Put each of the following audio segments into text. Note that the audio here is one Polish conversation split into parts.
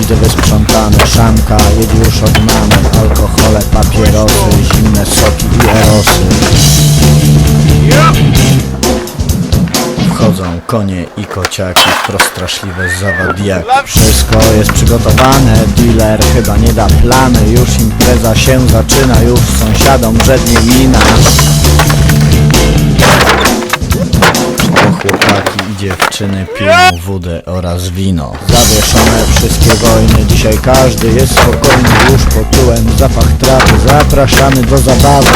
Widzę wysprzątane, szamka już od mamy Alkohole, papierosy, zimne soki i erosy. Wchodzą konie i kociaki, wprost straszliwe zawadiaki Wszystko jest przygotowane, dealer chyba nie da plamy Już impreza się zaczyna, już sąsiadom brzednie mina dziewczyny piją wódę oraz wino. Zawieszone wszystkie wojny, dzisiaj każdy jest spokojny. Już poczułem zapach trawy, zapraszamy do zabawy.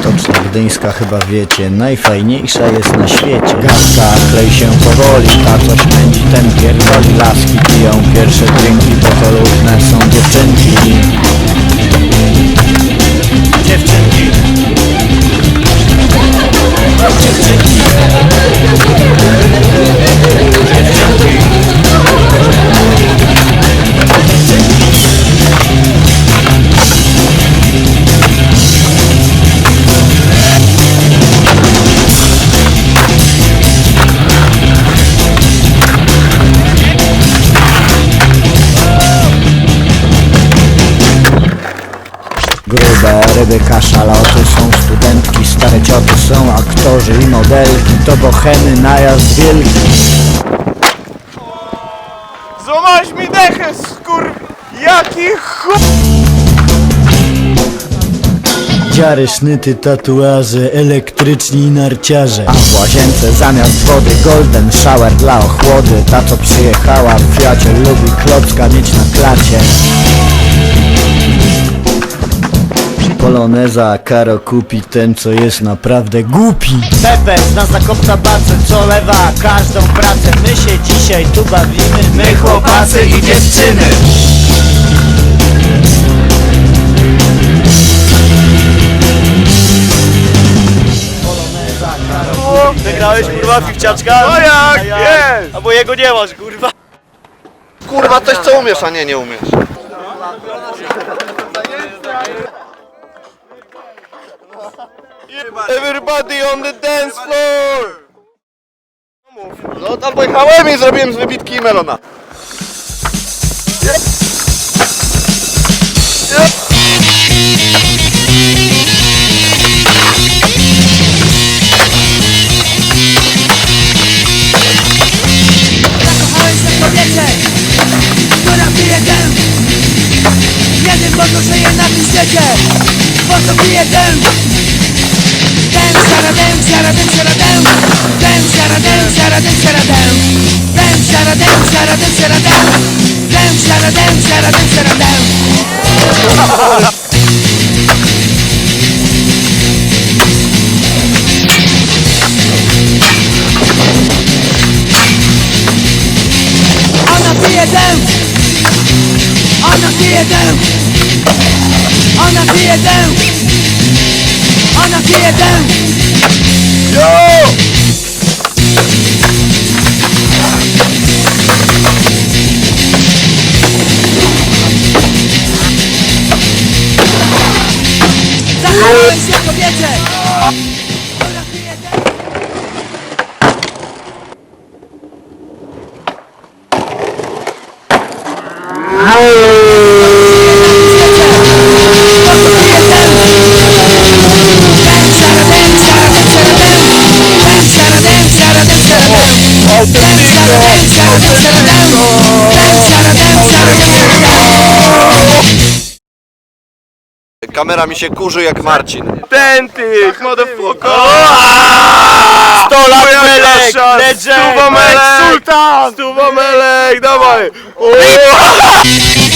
Stocznia Gdyńska chyba wiecie, najfajniejsza jest na świecie. Gadka klei się powoli, ta coś pędzi, ten pierdoli Laski piją. Pierwsze drinki, luźne są Dziewczynki Grube ryby, kaszaloty Są studentki, stare cioty Są aktorzy i modelki. To bohemy, najazd wielki. Złamałeś mi dechę, skur... Jaki chuj... Dziary, sznyty, tatuaże Elektryczni narciarze. A w łazience zamiast wody Golden shower dla ochłody. Ta co przyjechała, przyjaciel lubi klocka mieć na klacie Poloneza, Karo kupi ten co jest naprawdę głupi Pepes na zakopca bacy, co lewa każdą pracę My się dzisiaj tu bawimy, my chłopacy i dziewczyny Wygrałeś kurwa piwciaczka? No jak? Jest! Albo jego nie masz kurwa. Kurwa, coś co umiesz, a nie, nie umiesz. Everybody on the dance floor! No tam pojechałem i zrobiłem z wybitki melona. Zakochałem się w kobiecie, która pije dęb Nie wiem po co żyje na tym świecie to be a them. Them, shada, pije dęb Ona pije dęb Zakochałem się kobiecie Kamera mi się kurzy jak Marcin. Ten ty, motherfucker! 100 lat melek, legend, Stuwo melek! sultan! Stuwo melek, dawaj!